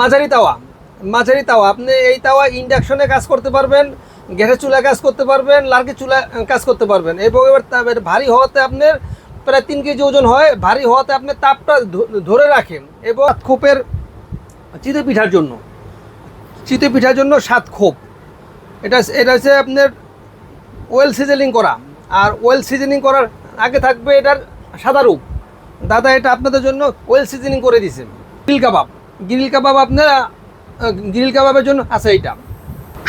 মাঝারি তাওয়া। মাঝারি তাওয়া। আপনি এই তাওয়া ইন্ডাকশনে কাজ করতে পারবেন, গ্যাসের চুলা কাজ করতে পারবেন, লার্কি চুলা কাজ করতে পারবেন। এবং এবার ভারী হওয়াতে আপনার প্রায় তিন কেজি ওজন হয়। ভারী হওয়াতে আপনি তাপটা ধরে রাখেন এবং খোপের চিতে পিঠার জন্য। চিতে পিঠার জন্য সাত খোপ। এটা এটা হচ্ছে আপনার ওয়েল সিজনিং করা। আর ওয়েল সিজনিং করার আগে থাকবে এটার সাদা রূপ। দাদা এটা আপনাদের জন্য ওয়েল সিজনিং করে দিছে। গ্রিল কাবাব। গ্রিল কাবাব আপনার গ্রিল কাবাবের জন্য আছে এইটা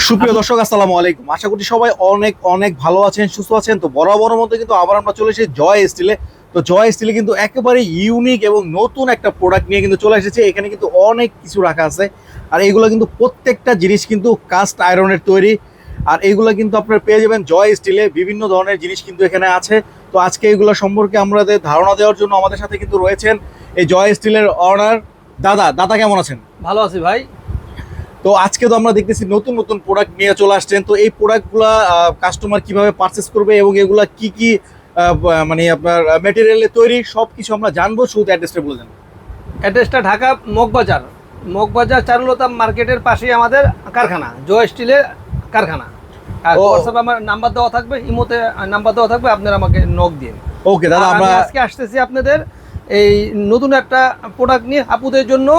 সুপ্রিয় দর্শক আসসালামু আলাইকুম। আশা করি সবাই অনেক অনেক ভালো আছেন সুস্থ আছেন। তো বরাবর মতো কিন্তু আবার আমরা চলে এসেছি জয় স্টিলে। তো জয় স্টিলে কিন্তু একেবারে ইউনিক এবং নতুন একটা প্রোডাক্ট নিয়ে কিন্তু চলে এসেছে। এখানে কিন্তু অনেক কিছু রাখা আছে। আর এগুলো কিন্তু প্রত্যেকটা জিনিস কিন্তু কাস্ট আয়রনের তৈরি। আর এগুলো কিন্তু আপনারা পেয়ে যাবেন জয় স্টিলে। বিভিন্ন ধরনের জিনিস কিন্তু এখানে আছে। তো আজকে এগুলো সম্পর্কে আমাদের ধারণা দেওয়ার জন্য আমাদের সাথে কিন্তু রয়েছেন এই জয় স্টিলের অনার দাদা দাদা কেমন আছেন? ভালো আছি ভাই। তো আজকে তো আমরা দেখতেছি নতুন নতুন প্রোডাক্ট নিয়ে চলে আসছেন। তো এই প্রোডাক্টগুলা কাস্টমার কীভাবে পারচেস করবে এবং এগুলা কি কি মানে আপনার মেটেরিয়ালে তৈরি সব কিছু আমরা জানব শুধু অ্যাড্রেসটা বলে দেন। অ্যাড্রেসটা ঢাকা মগবাজার। মগবাজার চারুলতা মার্কেটের পাশেই আমাদের কারখানা জয় স্টিলের কারখানা। আর। হোয়াটসঅ্যাপে আমার নাম্বার দেওয়া থাকবে ইমোতে নাম্বার দেওয়া থাকবে আপনারা আমাকে নক দিন। ওকে দাদা আমরা আজকে আসতেছি আপনাদের এই নতুন একটা প্রোডাক্ট নিয়ে আপুদের জন্য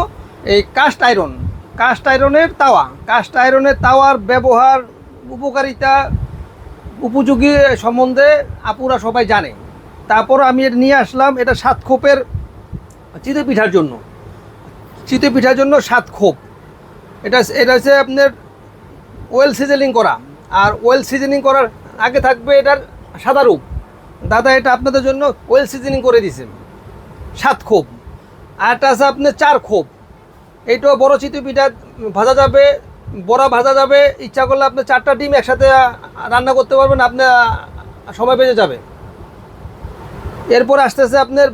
এই কাস্ট আয়রন কাস্ট আয়রনের তাওয়া। কাস্ট আয়রনের তাওয়ার ব্যবহার, উপকারিতা, উপযোগী সম্বন্ধে আপুরা সবাই জানে। তারপর আমি এটা নিয়ে আসলাম, এটা সাত খোপের চিতে পিঠার জন্য। চিতে পিঠার জন্য সাত খোপ। এটা এটা হচ্ছে আপনার ওয়েল সিজনিং করা। আর ওয়েল সিজনিং করার আগে থাকবে এটার সাদা রূপ। দাদা এটা আপনাদের জন্য ওয়েল সিজনিং করে দিছে সাত খোপ আর একটা আছে আপনার চার খোপ এইটাও বড় চিতু পিঠা ভাজা যাবে বড়া ভাজা যাবে ইচ্ছা করলে আপনি চারটা ডিম একসাথে রান্না করতে পারবেন আপনি আহ, সময় বেঁচে যাবে। এরপর আসতেছে আপনার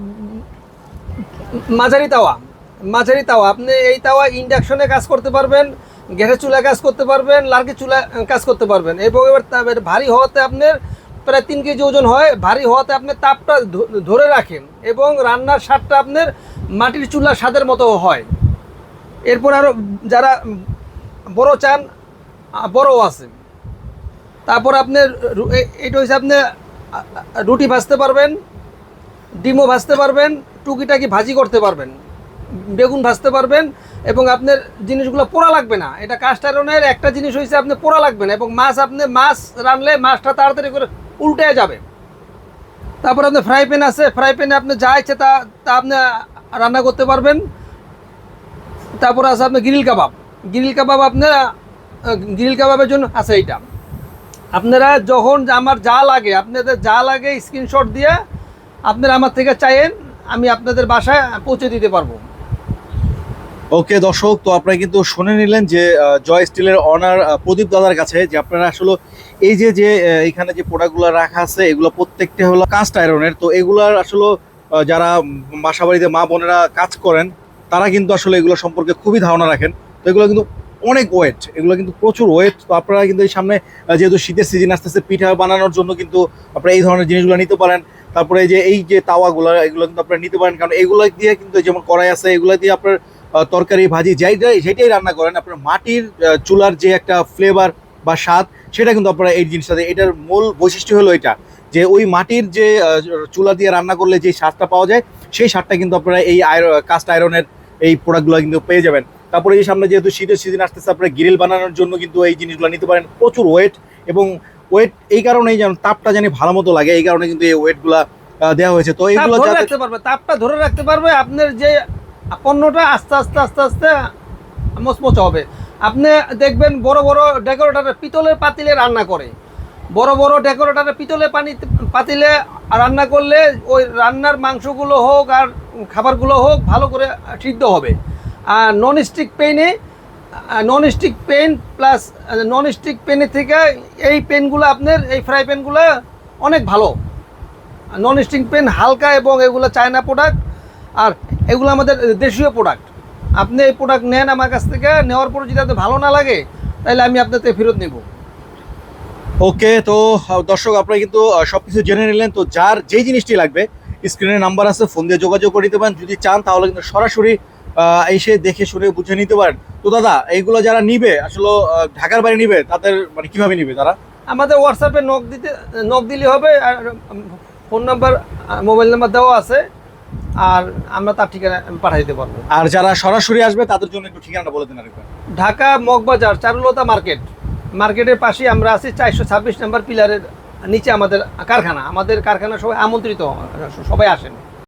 মাঝারি তাওয়া। মাঝারি তাওয়া আপনি এই তাওয়া ইন্ডাকশনে কাজ করতে পারবেন গ্যাসের চুলা কাজ করতে পারবেন লার্কি চুলা কাজ করতে পারবেন। এবং এবার ভারী হওয়াতে আপনার প্রায় তিন কেজি ওজন হয়, ভারী হওয়াতে আপনি তাপটা ধরে রাখেন এবং রান্নার স্বাদটা আপনার মাটির চুলার স্বাদের মতো হয়। এরপর আরও যারা বড় চান বড়ও আছে। তারপর আপনার রু- এ- এটা হচ্ছে আপনি রুটি ভাজতে পারবেন, ডিমও ভাজতে পারবেন, টুকিটাকি ভাজি করতে পারবেন, বেগুন ভাজতে পারবেন এবং আপনার জিনিসগুলো পোড়া লাগবে না। এটা কাস্ট আয়রনের একটা জিনিস হয়েছে আপনি পোড়া লাগবে না এবং মাছ আপনি, মাছ রানলে মাছটা তাড়াতাড়ি করে উল্টে যাবে। তারপর আপনার ফ্রাই প্যান আছে ফ্রাই প্যানে আপনি যা ইচ্ছে তা তা আপনি রান্না করতে পারবেন। তারপর আছে আপনার গ্রিল কাবাব গ্রিল কাবাব আপনার গ্রিল কাবাবের জন্য আছে এইটা। আপনারা যখন আমার যা লাগে, আপনাদের যা লাগে স্ক্রিনশট দিয়ে আপনারা আমার থেকে চাইেন আমি আপনাদের বাসায় পৌঁছে দিতে পারব। ওকে, দর্শক, তো আপনারা কিন্তু শুনে নিলেন যে জয় স্টিলের অনার প্রদীপ দাদার কাছে, যে আপনারা আসলে এই যে যে এখানে যে প্রোডাক্টগুলো রাখা আছে, এগুলো প্রত্যেকটা হলো কাস্ট আয়রনের, তো এগুলার আসলে যারা বাসা বাড়িতে মা বোনেরা কাজ করেন, তারা কিন্তু আসলে এগুলো সম্পর্কে খুবই ধারণা রাখেন। তো এগুলো কিন্তু অনেক ওয়েট, এগুলো কিন্তু প্রচুর ওয়েট, তো আপনারা কিন্তু এই সামনে যেহেতু শীতের সিজন আসতেছে, পিঠা বানানোর জন্য কিন্তু আপনারা এই ধরনের জিনিসগুলো নিতে পারেন। তারপরে এই যে এই যে তাওয়াগুলো, এগুলো কিন্তু আপনারা নিতে পারেন, কারণ এগুলো দিয়ে কিন্তু যেমন কড়াই আছে, এগুলো দিয়ে আপনার তরকারি ভাজি যাই যাই সেটাই রান্না করেন আপনার মাটির চুলার যে একটা ফ্লেভার বা স্বাদ সেটা কিন্তু আপনারা এই জিনিসটাতে এটার মূল বৈশিষ্ট্য হলো এটা যে ওই মাটির যে চুলা দিয়ে রান্না করলে যে স্বাদটা পাওয়া যায় সেই স্বাদটা কিন্তু আপনারা এই কাস্ট আয়রনের এই প্রোডাক্টগুলো কিন্তু পেয়ে যাবেন। তারপরে এই সামনে যেহেতু শীতের সিজন আসতেছে আপনারা গ্রিল বানানোর জন্য কিন্তু এই জিনিসগুলো নিতে পারেন। প্রচুর ওয়েট এবং ওয়েট এই কারণেই যেন তাপটা জানি ভালো মতো লাগে এই কারণে কিন্তু এই ওয়েটগুলা দেওয়া হয়েছে। তো এইগুলো ধরে রাখতে পারবে তাপটা ধরে রাখতে পারবে আপনার যে পণ্যটা আস্তে আস্তে আস্তে আস্তে মচমচ হবে। আপনি দেখবেন বড় বড় ডেকোরেটার পিতলের পাতিলে রান্না করে। বড় বড় ডেকোরেটারে পিতলের পানি, পাতিলে রান্না করলে ওই রান্নার মাংসগুলো হোক আর খাবারগুলো হোক ভালো করে সিদ্ধ হবে। আর নন স্টিক পেনে non stick pan plus non stick পেনের থেকে এই পেনগুলো আপনার, এই ফ্রাই প্যানগুলো অনেক ভালো। নন স্টিক পেন হালকা এবং এগুলো চায়না প্রোডাক্ট আর এগুলো আমাদের দেশীয় প্রোডাক্ট আপনি এই প্রোডাক্ট নেন আমার কাছ থেকে নেওয়ার পরে যদি আপনার ভালো না লাগে তাহলে আমি আপনার থেকে ফেরত নেব। ওকে তো দর্শক আপনারা কিন্তু আহ, সবকিছু জেনে নিলেন। তো যার যেই জিনিসটি লাগবে স্ক্রিনে নাম্বার আছে ফোন দিয়ে যোগাযোগ করে নিতে পারেন। যদি চান তাহলে কিন্তু সরাসরি এসে দেখে শুনে বুঝে নিতে পারেন। তো দাদা এইগুলো যারা নিবে আসলে ঢাকার বাইরে নিবে তাদের মানে কীভাবে নিবে তারা? আমাদের হোয়াটসঅ্যাপে নক দিতে নক দিলে হবে আর ফোন নাম্বার মোবাইল নাম্বার দেওয়া আছে। আর আমরা তার ঠিকানা পাঠিয়ে দিতে পারব। আর যারা সরাসরি আসবে তাদের জন্য একটু ঠিকানাটা বলে দিন আরেকবার। ঢাকা মগবাজার চারুলতা মার্কেট। মার্কেটের পাশেই আমরা আছি চারশো ছাব্বিশ নম্বর পিলারের নিচে আমাদের কারখানা। আমাদের কারখানা সবাই আমন্ত্রিত সবাই আসেন।